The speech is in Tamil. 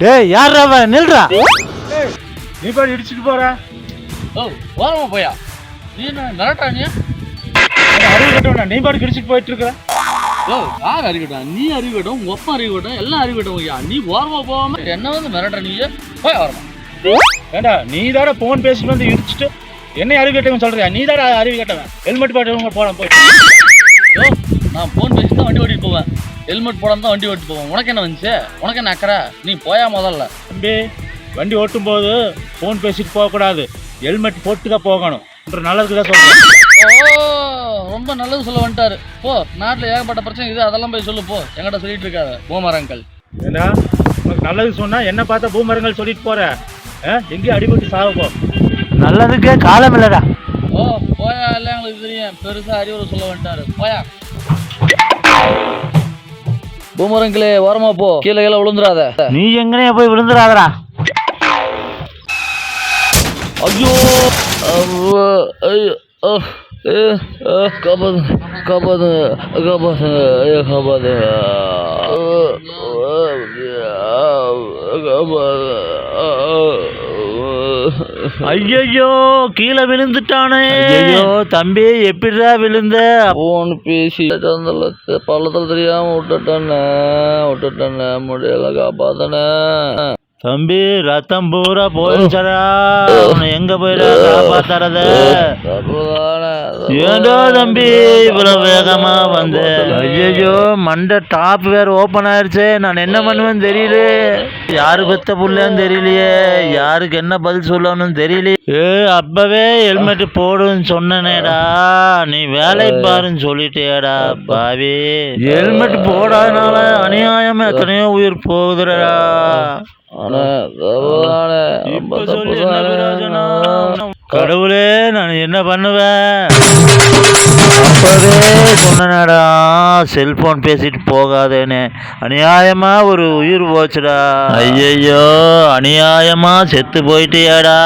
டேய் யார் அவன்? நில்றா. நீ பாரு இடிச்சிட்டு போற. ஓ ஓரமா போயா? நீ என்ன மிரட்டா நீ? அறிவு கட்டவனா? நீ பாட்டு இடிச்சிட்டு போயிட்டு இருக்க. ஓ யார் அறிவிட்டோம் நீ அறிவிட்டோம் உங்க அப்பா அறிவிட்டோம் எல்லாம் அறிவிட்டோம் ஐயா. நீ ஓரமா போகாம என்ன வந்து மிரட்ட நீ? போய் ஓரமா ஏண்டா நீ தாட போன் பேசிட்டு வந்து இடிச்சிட்டு என்ன அறிவு கட்டவன் சொல்றியா? நீ தாட அறிவு கட்டவன். ஹெல்மெட் பாட்டு போலாம் போய். யோ நான் ஃபோன் பேசி தான் வண்டி ஓட்டிட்டு போவேன். ஹெல்மெட் போடாம தான் வண்டி ஓட்டிட்டு போவேன். உனக்கு என்ன வந்துச்சு? உனக்கு என்ன அக்கறை? நீ போயா முதல்ல. தம்பி வண்டி ஓட்டும் போது போன் பேசிட்டு போகக்கூடாது. ஹெல்மெட் போட்டுக்க போகணும். என்ற நல்லதுக்கு தான் சொல்றேன். ஓ ரொம்ப நல்லது சொல்ல வந்துட்டாரு. போ நாட்டில் ஏகப்பட்ட பிரச்சனை இது அதெல்லாம் போய் சொல்லு போ. என்கிட்ட சொல்லிட்டு இருக்காத. பூமரங்கள். உனக்கு நல்லது சொன்னா என்ன பார்த்தா பூமரங்கள் சொல்லிட்டு போற? ஆ? எங்கேயும் அடிபட்டு சாவ போ நல்லதுக்கே காலம் இல்லடா ஓ போயா இல்லை பெருசா அறிவுரை சொல்ல வந்துட்டாரு போயா. ஓரமா போ. கீழே கீழே விழுந்துடாத நீ எங்கனே போய் விழுந்துடாதடா ஐயோ. காப்பாத்து காப்பாத்து ஐயோ காப்பாத்து ஐயோ கீழே விழுந்துட்டானே. ஐயோ தம்பி எப்படிடா விழுந்த? போன் பேசி பள்ளத்தில் தெரியாம விட்டுட்டேண்ணே விட்டுட்டேண்ணே முடியல காப்பாத்தனே தம்பி ரத்தம் பூரா போயிடுச்சடா. உன்னை எங்க போயிடா காப்பாத்துறத? ஏண்டா தம்பி இவ்வளவு வேகமா வந்த? ஐயோ மண்டை டாப் வேற ஓபன் ஆயிருச்சே. நான் என்ன பண்ணுவேன்னு தெரியல. யாரு பெத்த புள்ளன்னு தெரியலையே. யாருக்கு என்ன பதில் சொல்லணும்னு தெரியலையே. ஏ அப்பவே ஹெல்மெட் போடுன்னு சொன்னனேடா. நீ வேலை பாருன்னு சொல்லிட்டேடா பாவி. ஹெல்மெட் போடாதனால அநியாயமா எத்தனையோ உயிர் போகுதுடா. கடவுளே நான் என்ன பண்ணுவேன்? அப்பவே சொன்னேடா செல்போன் பேசிட்டு போகாதேன்னு. அநியாயமா ஒரு உயிர் போச்சுடா. ஐயையோ அநியாயமா செத்து போயிட்டியாடா.